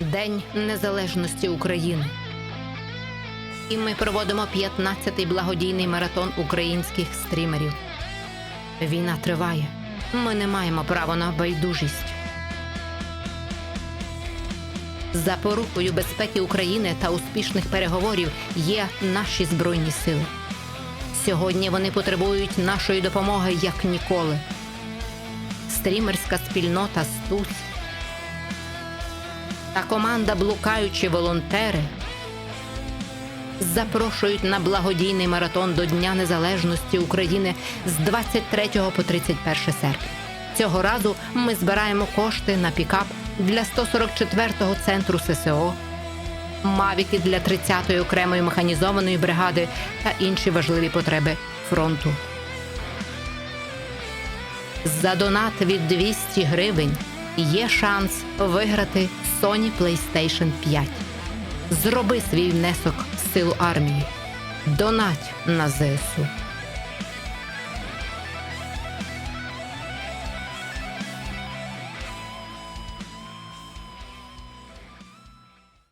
День Незалежності України. І ми проводимо 15-й благодійний маратон українських стрімерів. Війна триває. Ми не маємо права на байдужість. Запорукою безпеки України та успішних переговорів є наші збройні сили. Сьогодні вони потребують нашої допомоги як ніколи. Стрімерська спільнота Стуць та команда Блукаючі волонтери запрошують на благодійний маратон до Дня Незалежності України з 23 по 31 серпня. Цього разу ми збираємо кошти на пікап для 144-го центру ССО, мавіки для 30-ї окремої механізованої бригади та інші важливі потреби фронту. За донат від 200 гривень є шанс виграти Sony PlayStation 5. Зроби свій внесок в силу армії. Донать на ЗСУ.